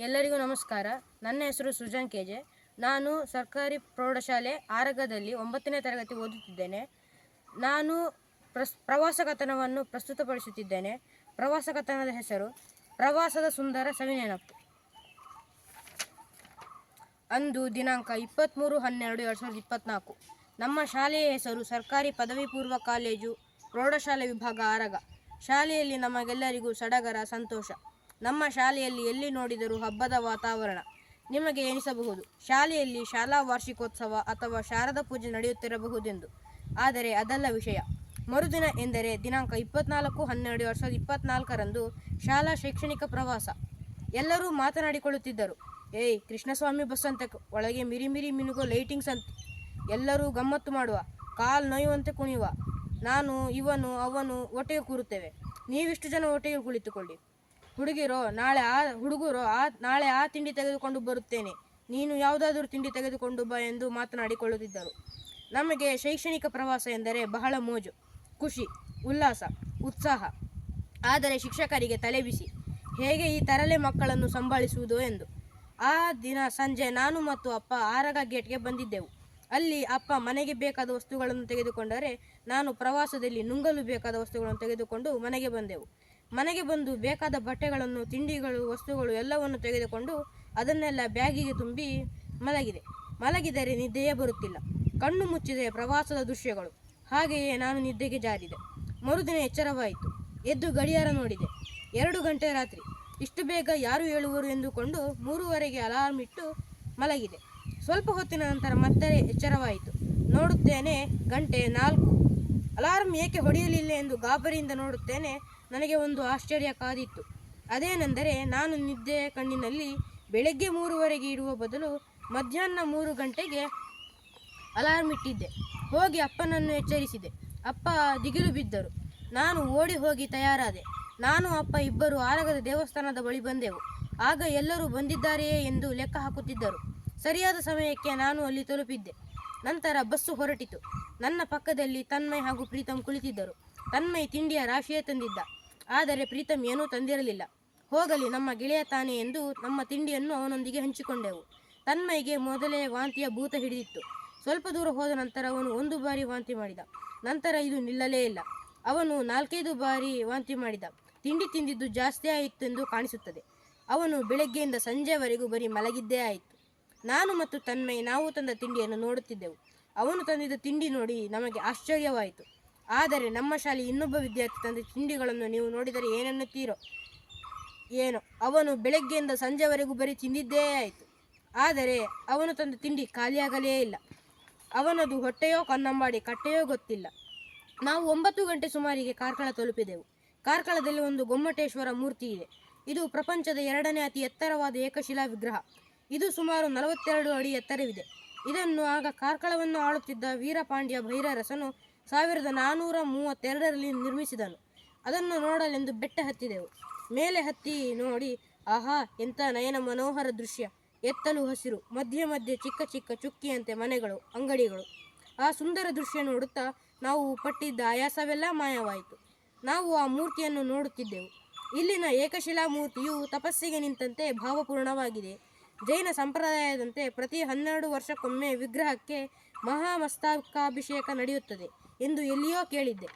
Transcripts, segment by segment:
ಎಲ್ಲರಿಗೂ ನಮಸ್ಕಾರ. ನನ್ನ ಹೆಸರು ಸೃಜನ್ ಕೆಜೆ. ನಾನು ಸರ್ಕಾರಿ ಪ್ರೌಢಶಾಲೆ ಆರಗದಲ್ಲಿ ಒಂಬತ್ತನೇ ತರಗತಿ ಓದುತ್ತಿದ್ದೇನೆ. ನಾನು ಪ್ರಸ್, ಪ್ರವಾಸ ಕಥನವನ್ನು ಪ್ರಸ್ತುತಪಡಿಸುತ್ತಿದ್ದೇನೆ. ಪ್ರವಾಸ ಕಥನದ ಹೆಸರು ಪ್ರವಾಸದ ಸುಂದರ ಸವಿನೆನಪು. ಅಂದು ದಿನಾಂಕ ಇಪ್ಪತ್ತ್ಮೂರು ಹನ್ನೆರಡು ಎರಡು ಸಾವಿರದ ಇಪ್ಪತ್ತ್ನಾಲ್ಕು ನಮ್ಮ ಶಾಲೆಯ ಹೆಸರು ಸರ್ಕಾರಿ ಪದವಿ ಪೂರ್ವ ಕಾಲೇಜು ಪ್ರೌಢಶಾಲೆ ವಿಭಾಗ ಆರಗ. ಶಾಲೆಯಲ್ಲಿ ನಮಗೆಲ್ಲರಿಗೂ ಸಡಗರ, ಸಂತೋಷ. ನಮ್ಮ ಶಾಲೆಯಲ್ಲಿ ಎಲ್ಲಿ ನೋಡಿದರೂ ಹಬ್ಬದ ವಾತಾವರಣ ನಿಮಗೆ ಎನಿಸಬಹುದು ಶಾಲೆಯಲ್ಲಿ ಶಾಲಾ ವಾರ್ಷಿಕೋತ್ಸವ ಅಥವಾ ಶಾರದಾ ಪೂಜೆ ನಡೆಯುತ್ತಿರಬಹುದೆಂದು. ಆದರೆ ಅದಲ್ಲ ವಿಷಯ. ಮರುದಿನ ಎಂದರೆ ದಿನಾಂಕ ಇಪ್ಪತ್ನಾಲ್ಕು ಹನ್ನೆರಡು ಎರಡು ಸಾವಿರದ ಇಪ್ಪತ್ನಾಲ್ಕರಂದು ಶಾಲಾ ಶೈಕ್ಷಣಿಕ ಪ್ರವಾಸ. ಎಲ್ಲರೂ ಮಾತನಾಡಿಕೊಳ್ಳುತ್ತಿದ್ದರು. ಏಯ್, ಕೃಷ್ಣಸ್ವಾಮಿ ಬಸ್ ಅಂತ ಒಳಗೆ ಮಿರಿ ಮಿರಿ ಮಿನುಗೋ ಲೈಟಿಂಗ್ಸ್ ಅಂತ. ಎಲ್ಲರೂ ಗಮ್ಮತ್ತು ಮಾಡುವ, ಕಾಲು ನೋಯುವಂತೆ ಕುಣಿಯುವ. ನಾನು, ಇವನು, ಅವನು ಒಟ್ಟಿಗೆ ಕೂರುತ್ತೇವೆ. ನೀವಿಷ್ಟು ಜನ ಒಟ್ಟಿಗೆ ಕುಳಿತುಕೊಳ್ಳಿ. ಹುಡುಗಿರೋ, ನಾಳೆ ಆ ಹುಡುಗರು ಆ, ನಾಳೆ ಆ ತಿಂಡಿ ತೆಗೆದುಕೊಂಡು ಬರುತ್ತೇನೆ. ನೀನು ಯಾವುದಾದರೂ ತಿಂಡಿ ತೆಗೆದುಕೊಂಡು ಬಾ ಎಂದು ಮಾತನಾಡಿಕೊಳ್ಳುತ್ತಿದ್ದರು. ನಮಗೆ ಶೈಕ್ಷಣಿಕ ಪ್ರವಾಸ ಎಂದರೆ ಬಹಳ ಮೋಜು, ಖುಷಿ, ಉಲ್ಲಾಸ, ಉತ್ಸಾಹ. ಆದರೆ ಶಿಕ್ಷಕರಿಗೆ ತಲೆಬಿಸಿ ಹೇಗೆ ಈ ತರಲೆ ಮಕ್ಕಳನ್ನು ಸಂಭಾಳಿಸುವುದು ಎಂದು. ಆ ದಿನ ಸಂಜೆ ನಾನು ಮತ್ತು ಅಪ್ಪ ಆರಗ ಗೇಟ್ಗೆ ಬಂದಿದ್ದೆವು. ಅಲ್ಲಿ ಅಪ್ಪ ಮನೆಗೆ ಬೇಕಾದ ವಸ್ತುಗಳನ್ನು ತೆಗೆದುಕೊಂಡರೆ, ನಾನು ಪ್ರವಾಸದಲ್ಲಿ ನುಂಗಲು ಬೇಕಾದ ವಸ್ತುಗಳನ್ನು ತೆಗೆದುಕೊಂಡು ಮನೆಗೆ ಬಂದೆವು. ಮನೆಗೆ ಬಂದು ಬೇಕಾದ ಬಟ್ಟೆಗಳನ್ನು, ತಿಂಡಿಗಳು, ವಸ್ತುಗಳು ಎಲ್ಲವನ್ನು ತೆಗೆದುಕೊಂಡು ಅದನ್ನೆಲ್ಲ ಬ್ಯಾಗಿಗೆ ತುಂಬಿ ಮಲಗಿದೆ. ಮಲಗಿದರೆ ನಿದ್ದೆಯೇ ಬರುತ್ತಿಲ್ಲ. ಕಣ್ಣು ಮುಚ್ಚಿದೆ ಪ್ರವಾಸದ ದೃಶ್ಯಗಳು. ಹಾಗೆಯೇ ನಾನು ನಿದ್ದೆಗೆ ಜಾರಿದೆ. ಮರುದಿನ ಎಚ್ಚರವಾಯಿತು. ಎದ್ದು ಗಡಿಯಾರ ನೋಡಿದೆ. ಎರಡು ಗಂಟೆ ರಾತ್ರಿ. ಇಷ್ಟು ಬೇಗ ಯಾರು ಹೇಳುವರು ಎಂದುಕೊಂಡು ಮೂರುವರೆಗೆ ಅಲಾರ್ಮ್ ಇಟ್ಟು ಮಲಗಿದೆ. ಸ್ವಲ್ಪ ಹೊತ್ತಿನ ನಂತರ ಮತ್ತೆ ಎಚ್ಚರವಾಯಿತು. ನೋಡುತ್ತೇನೆ ಗಂಟೆ ನಾಲ್ಕು. ಅಲಾರ್ಮ್ ಏಕೆ ಹೊಡೆಯಲಿಲ್ಲ ಎಂದು ಗಾಬರಿಯಿಂದ ನೋಡುತ್ತೇನೆ. ನನಗೆ ಒಂದು ಆಶ್ಚರ್ಯ ಕಾದಿತ್ತು. ಅದೇನೆಂದರೆ ನಾನು ನಿದ್ದೆಯ ಕಣ್ಣಿನಲ್ಲಿ ಬೆಳಗ್ಗೆ ಮೂರುವರೆಗೆ ಇಡುವ ಬದಲು ಮಧ್ಯಾಹ್ನ ಮೂರು ಗಂಟೆಗೆ ಅಲಾರ್ಮ್ ಇಟ್ಟಿದ್ದೆ. ಹೋಗಿ ಅಪ್ಪನನ್ನು ಎಚ್ಚರಿಸಿದೆ. ಅಪ್ಪ ದಿಗಿಲು ಬಿದ್ದರು. ನಾನು ಓಡಿ ಹೋಗಿ ತಯಾರಾದೆ. ನಾನು, ಅಪ್ಪ ಇಬ್ಬರು ಆರಗದ ದೇವಸ್ಥಾನದ ಬಳಿ ಬಂದೆವು. ಆಗ ಎಲ್ಲರೂ ಬಂದಿದ್ದಾರೆಯೇ ಎಂದು ಲೆಕ್ಕ ಹಾಕುತ್ತಿದ್ದರು. ಸರಿಯಾದ ಸಮಯಕ್ಕೆ ನಾನು ಅಲ್ಲಿ ತಲುಪಿದ್ದೆ. ನಂತರ ಬಸ್ಸು ಹೊರಟಿತು. ನನ್ನ ಪಕ್ಕದಲ್ಲಿ ತನ್ಮಯ್ ಹಾಗೂ ಪ್ರೀತಂ ಕುಳಿತಿದ್ದರು. ತನ್ಮಯ್ ತಿಂಡಿಯ ರಾಶಿಯೇ ತಂದಿದ್ದ. ಆದರೆ ಪ್ರೀತಮ್ ಏನೂ ತಂದಿರಲಿಲ್ಲ. ಹೋಗಲಿ ನಮ್ಮ ಗೆಳೆಯ ತಾನೆ ಎಂದು ನಮ್ಮ ತಿಂಡಿಯನ್ನು ಅವನೊಂದಿಗೆ ಹಂಚಿಕೊಂಡೆವು. ತನ್ಮೈಗೆ ಮೊದಲೇ ವಾಂತಿಯ ಭೂತ ಹಿಡಿದಿತ್ತು. ಸ್ವಲ್ಪ ದೂರ ಹೋದ ನಂತರ ಅವನು ಒಂದು ಬಾರಿ ವಾಂತಿ ಮಾಡಿದ. ನಂತರ ಇದು ನಿಲ್ಲಲೇ ಇಲ್ಲ. ಅವನು ನಾಲ್ಕೈದು ಬಾರಿ ವಾಂತಿ ಮಾಡಿದ. ತಿಂಡಿ ತಿಂದಿದ್ದು ಜಾಸ್ತಿ ಆಯಿತೆಂದು ಕಾಣಿಸುತ್ತದೆ. ಅವನು ಬೆಳಗ್ಗೆಯಿಂದ ಸಂಜೆವರೆಗೂ ಬರೀ ಮಲಗಿದ್ದೇ ಆಯಿತು. ನಾನು ಮತ್ತು ತನ್ಮೈ ನಾವು ತಂದ ತಿಂಡಿಯನ್ನು ನೋಡುತ್ತಿದ್ದೆವು. ಅವನು ತಂದಿದ್ದ ತಿಂಡಿ ನೋಡಿ ನಮಗೆ ಆಶ್ಚರ್ಯವಾಯಿತು. ಆದರೆ ನಮ್ಮ ಶಾಲೆ ಇನ್ನೊಬ್ಬ ವಿದ್ಯಾರ್ಥಿ ತಂದ ತಿಂಡಿಗಳನ್ನು ನೀವು ನೋಡಿದರೆ ಏನನ್ನುತ್ತೀರೋ? ಏನೋ. ಅವನು ಬೆಳಗ್ಗೆಯಿಂದ ಸಂಜೆವರೆಗೂ ಬರೀ ತಿಂದಿದ್ದೇ ಆಯಿತು. ಆದರೆ ಅವನು ತಂದ ತಿಂಡಿ ಖಾಲಿಯಾಗಲೇ ಇಲ್ಲ. ಅವನದು ಹೊಟ್ಟೆಯೋ ಕನ್ನಂಬಾಡಿ ಕಟ್ಟೆಯೋ ಗೊತ್ತಿಲ್ಲ. ನಾವು ಒಂಬತ್ತು ಗಂಟೆ ಸುಮಾರಿಗೆ ಕಾರ್ಕಳ ತಲುಪಿದೆವು. ಕಾರ್ಕಳದಲ್ಲಿ ಒಂದು ಗೊಮ್ಮಟೇಶ್ವರ ಮೂರ್ತಿ ಇದೆ. ಇದು ಪ್ರಪಂಚದ ಎರಡನೇ ಅತಿ ಎತ್ತರವಾದ ಏಕಶಿಲಾ ವಿಗ್ರಹ ಇದು ಸುಮಾರು ನಲವತ್ತೆರಡು ಅಡಿ ಎತ್ತರವಿದೆ. ಇದನ್ನು ಆಗ ಕಾರ್ಕಳವನ್ನು ಆಳುತ್ತಿದ್ದ ವೀರಪಾಂಡ್ಯ ಭೈರರಸನು ಸಾವಿರದ ನಾನ್ನೂರ ಮೂವತ್ತೆರಡರಲ್ಲಿ ನಿರ್ಮಿಸಿದನು. ಅದನ್ನು ನೋಡಲೆಂದು ಬೆಟ್ಟ ಹತ್ತಿದೆವು. ಮೇಲೆ ಹತ್ತಿ ನೋಡಿ, ಆಹಾ, ಎಂಥ ನಯನ ಮನೋಹರ ದೃಶ್ಯ. ಎತ್ತಲು ಹಸಿರು, ಮಧ್ಯೆ ಮಧ್ಯೆ ಚಿಕ್ಕ ಚಿಕ್ಕ ಚುಕ್ಕಿಯಂತೆ ಮನೆಗಳು, ಅಂಗಡಿಗಳು. ಆ ಸುಂದರ ದೃಶ್ಯ ನೋಡುತ್ತಾ ನಾವು ಪಟ್ಟಿದ್ದ ಆಯಾಸವೆಲ್ಲ ಮಾಯವಾಯಿತು. ನಾವು ಆ ಮೂರ್ತಿಯನ್ನು ನೋಡುತ್ತಿದ್ದೆವು. ಇಲ್ಲಿನ ಏಕಶಿಲಾ ಮೂರ್ತಿಯು ತಪಸ್ಸಿಗೆ ನಿಂತಂತೆ ಭಾವಪೂರ್ಣವಾಗಿದೆ. ಜೈನ ಸಂಪ್ರದಾಯದಂತೆ ಪ್ರತಿ ಹನ್ನೆರಡು ವರ್ಷಕ್ಕೊಮ್ಮೆ ವಿಗ್ರಹಕ್ಕೆ ಮಹಾಮಸ್ತಕಾಭಿಷೇಕ ನಡೆಯುತ್ತದೆ ಎಂದು ಎಲ್ಲಿಯೋ ಕೇಳಿದ್ದೆ.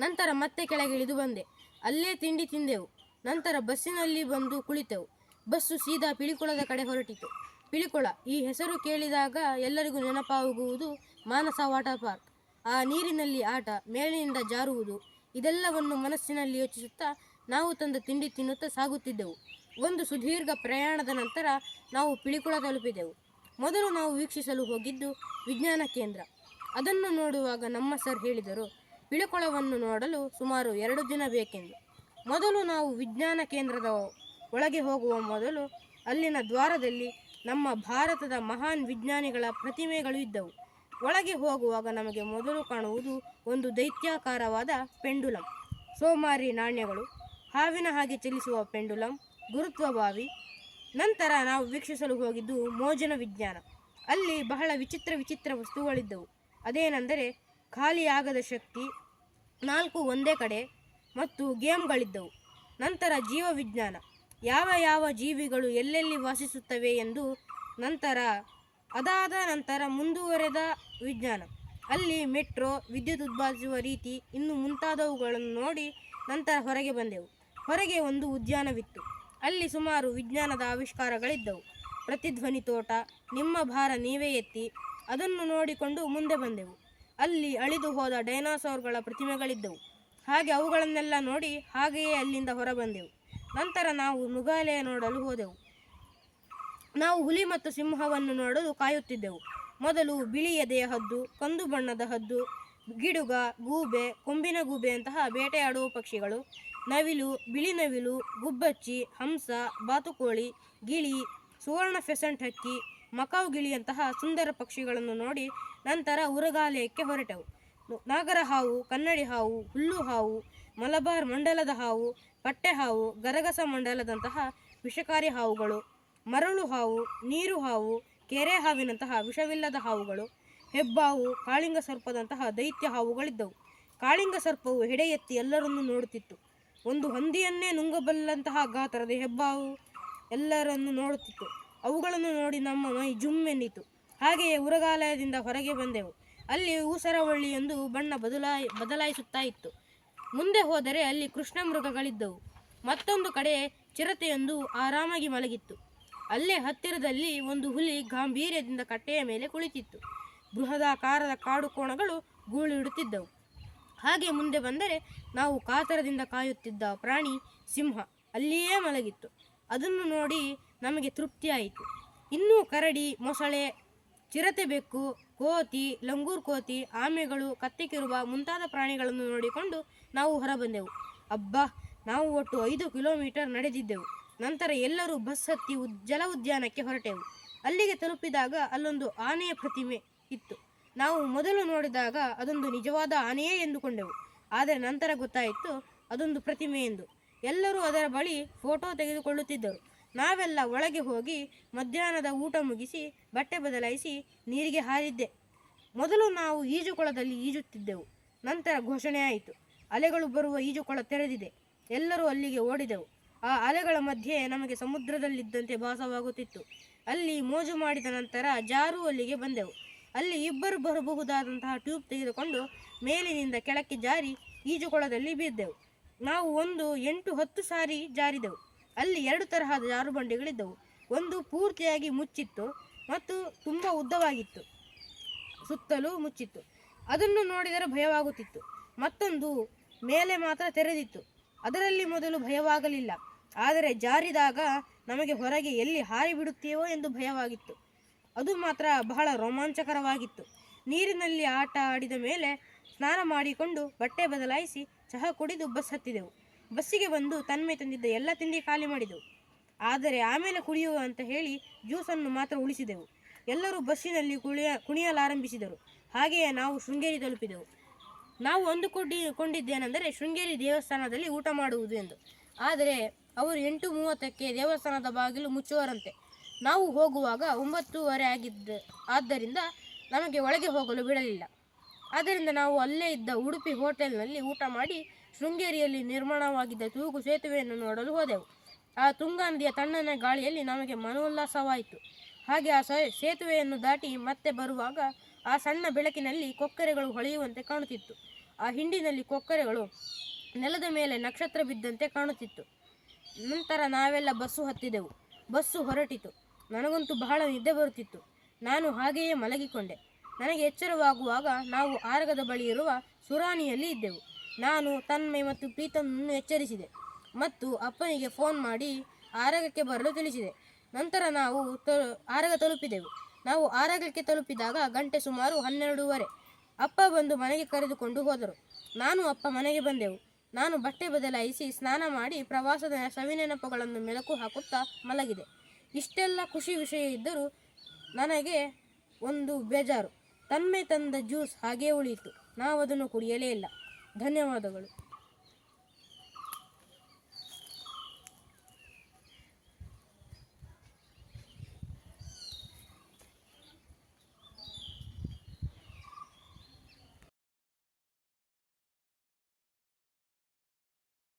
ನಂತರ ಮತ್ತೆ ಕೆಳಗೆ ಇಳಿದು ಬಂದೆ. ಅಲ್ಲೇ ತಿಂಡಿ ತಿಂದೆವು. ನಂತರ ಬಸ್ಸಿನಲ್ಲಿ ಬಂದು ಕುಳಿತೆವು. ಬಸ್ಸು ಸೀದಾ ಪಿಳಿಕುಳದ ಕಡೆ ಹೊರಟಿತು. ಪಿಳಿಕುಳ, ಈ ಹೆಸರು ಕೇಳಿದಾಗ ಎಲ್ಲರಿಗೂ ನೆನಪಾಗುವುದು ಮಾನಸ ವಾಟರ್ ಪಾರ್ಕ್. ಆ ನೀರಿನಲ್ಲಿ ಆಟ, ಮೇಲಿನಿಂದ ಜಾರುವುದು, ಇದೆಲ್ಲವನ್ನು ಮನಸ್ಸಿನಲ್ಲಿ ಯೋಚಿಸುತ್ತಾ ನಾವು ತಂದ ತಿಂಡಿ ತಿನ್ನುತ್ತಾ ಸಾಗುತ್ತಿದ್ದೆವು. ಒಂದು ಸುದೀರ್ಘ ಪ್ರಯಾಣದ ನಂತರ ನಾವು ಪಿಳಿಕುಳ ತಲುಪಿದೆವು. ಮೊದಲು ನಾವು ವೀಕ್ಷಿಸಲು ಹೋಗಿದ್ದು ವಿಜ್ಞಾನ ಕೇಂದ್ರ. ಅದನ್ನು ನೋಡುವಾಗ ನಮ್ಮ ಸರ್ ಹೇಳಿದರು, ಪಿಳಿಕೊಳವನ್ನು ನೋಡಲು ಸುಮಾರು ಎರಡು ದಿನ ಬೇಕೆಂದು. ಮೊದಲು ನಾವು ವಿಜ್ಞಾನ ಕೇಂದ್ರದ ಒಳಗೆ ಹೋಗುವ ಮೊದಲು ಅಲ್ಲಿನ ದ್ವಾರದಲ್ಲಿ ನಮ್ಮ ಭಾರತದ ಮಹಾನ್ ವಿಜ್ಞಾನಿಗಳ ಪ್ರತಿಮೆಗಳು ಇದ್ದವು. ಒಳಗೆ ಹೋಗುವಾಗ ನಮಗೆ ಮೊದಲು ಕಾಣುವುದು ಒಂದು ದೈತ್ಯಾಕಾರವಾದ ಪೆಂಡುಲಂ, ಸೋಮಾರಿ ನಾಣ್ಯಗಳು. ಹಾವಿನ ಹಾಗೆ ಚಲಿಸುವ ಪೆಂಡುಲಂ ಗುರುತ್ವಭಾವಿ. ನಂತರ ನಾವು ವೀಕ್ಷಿಸಲು ಹೋಗಿದ್ದು ಮೋಜನ ವಿಜ್ಞಾನ. ಅಲ್ಲಿ ಬಹಳ ವಿಚಿತ್ರ ವಿಚಿತ್ರ ವಸ್ತುಗಳಿದ್ದವು. ಅದೇನೆಂದರೆ ಖಾಲಿಯಾಗದ ಶಕ್ತಿ ನಾಲ್ಕು ಒಂದೇ ಕಡೆ ಮತ್ತು ಗೇಮ್ಗಳಿದ್ದವು. ನಂತರ ಜೀವವಿಜ್ಞಾನ. ಯಾವ ಯಾವ ಜೀವಿಗಳು ಎಲ್ಲೆಲ್ಲಿ ವಾಸಿಸುತ್ತವೆ ಎಂದು ನಂತರ, ಅದಾದ ನಂತರ ಮುಂದುವರೆದ ವಿಜ್ಞಾನ. ಅಲ್ಲಿ ಮೆಟ್ರೋ, ವಿದ್ಯುತ್ ಉತ್ಪಾದಿಸುವ ರೀತಿ ಇನ್ನು ಮುಂತಾದವುಗಳನ್ನು ನೋಡಿ ನಂತರ ಹೊರಗೆ ಬಂದೆವು. ಹೊರಗೆ ಒಂದು ಉದ್ಯಾನವಿತ್ತು. ಅಲ್ಲಿ ಸುಮಾರು ವಿಜ್ಞಾನದ ಆವಿಷ್ಕಾರಗಳಿದ್ದವು. ಪ್ರತಿಧ್ವನಿ ತೋಟ, ನಿಮ್ಮ ಭಾರ ನೀವೇ ಎತ್ತಿ ಅದನ್ನು ನೋಡಿಕೊಂಡು ಮುಂದೆ ಬಂದೆವು. ಅಲ್ಲಿ ಅಳಿದು ಹೋದ ಡೈನಾಸೋರ್ಗಳ ಪ್ರತಿಮೆಗಳಿದ್ದವು. ಹಾಗೆ ಅವುಗಳನ್ನೆಲ್ಲ ನೋಡಿ ಹಾಗೆಯೇ ಅಲ್ಲಿಂದ ಹೊರಬಂದೆವು. ನಂತರ ನಾವು ಮೃಗಾಲಯ ನೋಡಲು ಹೋದೆವು. ನಾವು ಹುಲಿ ಮತ್ತು ಸಿಂಹವನ್ನು ನೋಡಲು ಕಾಯುತ್ತಿದ್ದೆವು. ಮೊದಲು ಬಿಳಿಯ ದೇಹದ್ದು ಹದ್ದು ಕಂದು ಬಣ್ಣದ ಹದ್ದು, ಗಿಡುಗ, ಗೂಬೆ, ಕೊಂಬಿನ ಗೂಬೆಯಂತಹ ಬೇಟೆಯಾಡುವ ಪಕ್ಷಿಗಳು ನವಿಲು, ಬಿಳಿ ನವಿಲು, ಗುಬ್ಬಚ್ಚಿ, ಹಂಸ, ಬಾತುಕೋಳಿ, ಗಿಳಿ, ಸುವರ್ಣ ಫೆಸೆಂಟ್ ಹಕ್ಕಿ, ಮಕಾವು ಗಿಳಿಯಂತಹ ಸುಂದರ ಪಕ್ಷಿಗಳನ್ನು ನೋಡಿ ನಂತರ ಉರಗಾಲಯಕ್ಕೆ ಹೊರಟವು. ನಾಗರ ಹಾವು, ಕನ್ನಡಿ ಹಾವು, ಹುಲ್ಲು ಹಾವು, ಮಲಬಾರ್ ಮಂಡಲದ ಹಾವು, ಪಟ್ಟೆ ಹಾವು, ಗರಗಸ ಮಂಡಲದಂತಹ ವಿಷಕಾರಿ ಹಾವುಗಳು, ಮರಳು ಹಾವು, ನೀರು ಹಾವು, ಕೆರೆ ಹಾವಿನಂತಹ ವಿಷವಿಲ್ಲದ ಹಾವುಗಳು, ಹೆಬ್ಬಾವು, ಕಾಳಿಂಗ ಸರ್ಪದಂತಹ ದೈತ್ಯ ಹಾವುಗಳಿದ್ದವು. ಕಾಳಿಂಗ ಸರ್ಪವು ಹೆಡೆ ಎತ್ತಿ ಎಲ್ಲರನ್ನೂ ನೋಡುತ್ತಿತ್ತು. ಒಂದು ಹಂದಿಯನ್ನೇ ನುಂಗಬಲ್ಲಂತಹ ಗಾತ್ರದ ಹೆಬ್ಬಾವು ಎಲ್ಲರನ್ನು ನೋಡುತ್ತಿತ್ತು. ಅವುಗಳನ್ನು ನೋಡಿ ನಮ್ಮ ಮೈ ಜುಮ್ಮೆನ್ನಿತು ಹಾಗೆಯೇ ಉರಗಾಲಯದಿಂದ ಹೊರಗೆ ಬಂದೆವು. ಅಲ್ಲಿ ಊಸರವಳ್ಳಿಯೊಂದು ಬಣ್ಣ ಬದಲಾಯಿ, ಬದಲಾಯಿಸುತ್ತಾ ಇತ್ತು. ಮುಂದೆ ಹೋದರೆ ಅಲ್ಲಿ ಕೃಷ್ಣ ಮೃಗಗಳಿದ್ದವು ಮತ್ತೊಂದು ಕಡೆ ಚಿರತೆಯೊಂದು ಆರಾಮಾಗಿ ಮಲಗಿತ್ತು. ಅಲ್ಲೇ ಹತ್ತಿರದಲ್ಲಿ ಒಂದು ಹುಲಿ ಗಾಂಭೀರ್ಯದಿಂದ ಕಟ್ಟೆಯ ಮೇಲೆ ಕುಳಿತಿತ್ತು. ಬೃಹದಾಕಾರದ ಕಾಡು ಕೋಣಗಳು ಗೂಳಿಡುತ್ತಿದ್ದವು. ಹಾಗೆ ಮುಂದೆ ಬಂದರೆ ನಾವು ಕಾತರದಿಂದ ಕಾಯುತ್ತಿದ್ದ ಪ್ರಾಣಿ ಸಿಂಹ ಅಲ್ಲಿಯೇ ಮಲಗಿತ್ತು. ಅದನ್ನು ನೋಡಿ ನಮಗೆ ತೃಪ್ತಿಯಾಯಿತು. ಇನ್ನೂ ಕರಡಿ, ಮೊಸಳೆ, ಚಿರತೆ ಬೆಕ್ಕು, ಕೋತಿ, ಲಂಗೂರ್ ಕೋತಿ, ಆಮೆಗಳು ಕತ್ತೆಕಿರುವ ಮುಂತಾದ ಪ್ರಾಣಿಗಳನ್ನು ನೋಡಿಕೊಂಡು ನಾವು ಹೊರಬಂದೆವು. ಅಬ್ಬಾ, ನಾವು ಒಟ್ಟು ಐದು ಕಿಲೋಮೀಟರ್ ನಡೆದಿದ್ದೆವು. ನಂತರ ಎಲ್ಲರೂ ಬಸ್ ಹತ್ತಿ ಉದ್, ಜಲ ಉದ್ಯಾನಕ್ಕೆ ಹೊರಟೆವು. ಅಲ್ಲಿಗೆ ತಲುಪಿದಾಗ ಅಲ್ಲೊಂದು ಆನೆಯ ಪ್ರತಿಮೆ ಇತ್ತು. ನಾವು ಮೊದಲು ನೋಡಿದಾಗ ಅದೊಂದು ನಿಜವಾದ ಆನೆಯೇ ಎಂದುಕೊಂಡೆವು. ಆದರೆ ನಂತರ ಗೊತ್ತಾಯಿತು, ಅದೊಂದು ಪ್ರತಿಮೆ ಎಂದು. ಎಲ್ಲರೂ ಅದರ ಬಳಿ ಫೋಟೋ ತೆಗೆದುಕೊಳ್ಳುತ್ತಿದ್ದರು. ನಾವೆಲ್ಲ ಒಳಗೆ ಹೋಗಿ ಮಧ್ಯಾಹ್ನದ ಊಟ ಮುಗಿಸಿ, ಬಟ್ಟೆ ಬದಲಾಯಿಸಿ ನೀರಿಗೆ ಹಾರಿದ್ದೆ. ಮೊದಲು ನಾವು ಈಜುಕೊಳದಲ್ಲಿ ಈಜುತ್ತಿದ್ದೆವು. ನಂತರ ಘೋಷಣೆ ಆಯಿತು. ಅಲೆಗಳು ಬರುವ ಈಜುಕೊಳ ತೆರೆದಿದೆ. ಎಲ್ಲರೂ ಅಲ್ಲಿಗೆ ಓಡಿದೆವು. ಆ ಅಲೆಗಳ ಮಧ್ಯೆ ನಮಗೆ ಸಮುದ್ರದಲ್ಲಿದ್ದಂತೆ ಭಾಸವಾಗುತ್ತಿತ್ತು. ಅಲ್ಲಿ ಮೋಜು ಮಾಡಿದ ನಂತರ ಜಾರು ಅಲ್ಲಿಗೆ ಬಂದೆವು. ಅಲ್ಲಿ ಇಬ್ಬರು ಬರಬಹುದಾದಂತಹ ಟ್ಯೂಬ್ ತೆಗೆದುಕೊಂಡು ಮೇಲಿನಿಂದ ಕೆಳಕ್ಕೆ ಜಾರಿ ಈಜುಕೊಳದಲ್ಲಿ ಬಿದ್ದೆವು. ನಾವು ಒಂದು ಎಂಟು ಹತ್ತು ಸಾರಿ ಜಾರಿದೆವು. ಅಲ್ಲಿ ಎರಡು ತರಹದ ಜಾರುಬಂಡಿಗಳಿದ್ದವು. ಒಂದು ಪೂರ್ತಿಯಾಗಿ ಮುಚ್ಚಿತ್ತು ಮತ್ತು ತುಂಬ ಉದ್ದವಾಗಿತ್ತು. ಸುತ್ತಲೂ ಮುಚ್ಚಿತ್ತು. ಅದನ್ನು ನೋಡಿದರೆ ಭಯವಾಗುತ್ತಿತ್ತು. ಮತ್ತೊಂದು ಮೇಲೆ ಮಾತ್ರ ತೆರೆದಿತ್ತು. ಅದರಲ್ಲಿ ಮೊದಲು ಭಯವಾಗಲಿಲ್ಲ. ಆದರೆ ಜಾರಿದಾಗ ನಮಗೆ ಹೊರಗೆ ಎಲ್ಲಿ ಹಾರಿ ಬಿಡುತ್ತೇವೋ ಎಂದು ಭಯವಾಗಿತ್ತು. ಅದು ಮಾತ್ರ ಬಹಳ ರೋಮಾಂಚಕರವಾಗಿತ್ತು. ನೀರಿನಲ್ಲಿ ಆಟ ಆಡಿದ ಮೇಲೆ ಸ್ನಾನ ಮಾಡಿಕೊಂಡು ಬಟ್ಟೆ ಬದಲಾಯಿಸಿ ಚಹಾ ಕುಡಿದು ಬಸ್ ಹತ್ತಿದೆವು. ಬಸ್ಸಿಗೆ ಬಂದು ತನ್ಮೆ ತಂದಿದ್ದ ಎಲ್ಲ ತಿಂಡಿ ಖಾಲಿ ಮಾಡಿದೆವು. ಆದರೆ ಆಮೇಲೆ ಕುಡಿಯುವ ಅಂತ ಹೇಳಿ ಜ್ಯೂಸನ್ನು ಮಾತ್ರ ಉಳಿಸಿದೆವು. ಎಲ್ಲರೂ ಬಸ್ಸಿನಲ್ಲಿ ಕುಳಿಯ ಕುಣಿಯಲಾರಂಭಿಸಿದರು. ಹಾಗೆಯೇ ನಾವು ಶೃಂಗೇರಿ ತಲುಪಿದೆವು. ನಾವು ಅಂದುಕೊಂಡಿ ಕೊಂಡಿದ್ದೇನೆಂದರೆ ಶೃಂಗೇರಿ ದೇವಸ್ಥಾನದಲ್ಲಿ ಊಟ ಮಾಡುವುದು ಎಂದು. ಆದರೆ ಅವರು ಎಂಟು ಮೂವತ್ತಕ್ಕೆ ದೇವಸ್ಥಾನದ ಬಾಗಿಲು ಮುಚ್ಚುವರಂತೆ ನಾವು ಹೋಗುವಾಗ ಒಂಬತ್ತೂವರೆ ಆಗಿದ್ದ, ಆದ್ದರಿಂದ ನಮಗೆ ಒಳಗೆ ಹೋಗಲು ಬಿಡಲಿಲ್ಲ. ಆದ್ದರಿಂದ ನಾವು ಅಲ್ಲೇ ಇದ್ದ ಉಡುಪಿ ಹೋಟೆಲ್ನಲ್ಲಿ ಊಟ ಮಾಡಿ ಶೃಂಗೇರಿಯಲ್ಲಿ ನಿರ್ಮಾಣವಾಗಿದ್ದ ತೂಗು ಸೇತುವೆಯನ್ನು ನೋಡಲು ಹೋದೆವು. ಆ ತುಂಗಾ ನದಿಯ ತಣ್ಣನೆ ಗಾಳಿಯಲ್ಲಿ ನಮಗೆ ಮನೋಲ್ಲಾಸವಾಯಿತು. ಹಾಗೆ ಆ ಸೇತುವೆಯನ್ನು ದಾಟಿ ಮತ್ತೆ ಬರುವಾಗ ಆ ಸಣ್ಣ ಬೆಳಕಿನಲ್ಲಿ ಕೊಕ್ಕರೆಗಳು ಹೊಳೆಯುವಂತೆ ಕಾಣುತ್ತಿತ್ತು. ಆ ಹಿಂಡಿನಲ್ಲಿ ಕೊಕ್ಕರೆಗಳು ನೆಲದ ಮೇಲೆ ನಕ್ಷತ್ರ ಬಿದ್ದಂತೆ ಕಾಣುತ್ತಿತ್ತು. ನಂತರ ನಾವೆಲ್ಲ ಬಸ್ಸು ಹತ್ತಿದೆವು. ಬಸ್ಸು ಹೊರಟಿತು. ನನಗಂತೂ ಬಹಳ ನಿದ್ದೆ ಬರುತ್ತಿತ್ತು. ನಾನು ಹಾಗೆಯೇ ಮಲಗಿಕೊಂಡೆ. ನನಗೆ ಎಚ್ಚರವಾಗುವಾಗ ನಾವು ಆರಗದ ಬಳಿ ಇರುವ ಸುರಾನಿಯಲ್ಲಿ ಇದ್ದೆವು. ನಾನು ತನ್ಮಯ್ ಮತ್ತು ಪ್ರೀತಮನ್ನು ಎಚ್ಚರಿಸಿದೆ ಮತ್ತು ಅಪ್ಪನಿಗೆ ಫೋನ್ ಮಾಡಿ ಆರಗಕ್ಕೆ ಬರಲು ತಿಳಿಸಿದೆ. ನಂತರ ನಾವು ಆರಗ ತಲುಪಿದೆವು. ನಾವು ಆರಗಕ್ಕೆ ತಲುಪಿದಾಗ ಗಂಟೆ ಸುಮಾರು ಹನ್ನೆರಡೂವರೆ. ಅಪ್ಪ ಬಂದು ಮನೆಗೆ ಕರೆದುಕೊಂಡು ಹೋದರು. ನಾನು ಅಪ್ಪ ಮನೆಗೆ ಬಂದೆವು. ನಾನು ಬಟ್ಟೆ ಬದಲಾಯಿಸಿ ಸ್ನಾನ ಮಾಡಿ ಪ್ರವಾಸದ ಸವಿನೆನಪುಗಳನ್ನು ಮೆಲುಕು ಹಾಕುತ್ತಾ ಮಲಗಿದೆ. ಇಷ್ಟೆಲ್ಲ ಖುಷಿ ವಿಷಯ ಇದ್ದರೂ ನನಗೆ ಒಂದು ಬೇಜಾರು. ತನ್ಮೆ ತಂದ ಜ್ಯೂಸ್ ಹಾಗೇ ಉಳಿಯಿತು. ನಾವು ಅದನ್ನು ಕುಡಿಯಲೇ ಇಲ್ಲ. ಧನ್ಯವಾದಗಳು.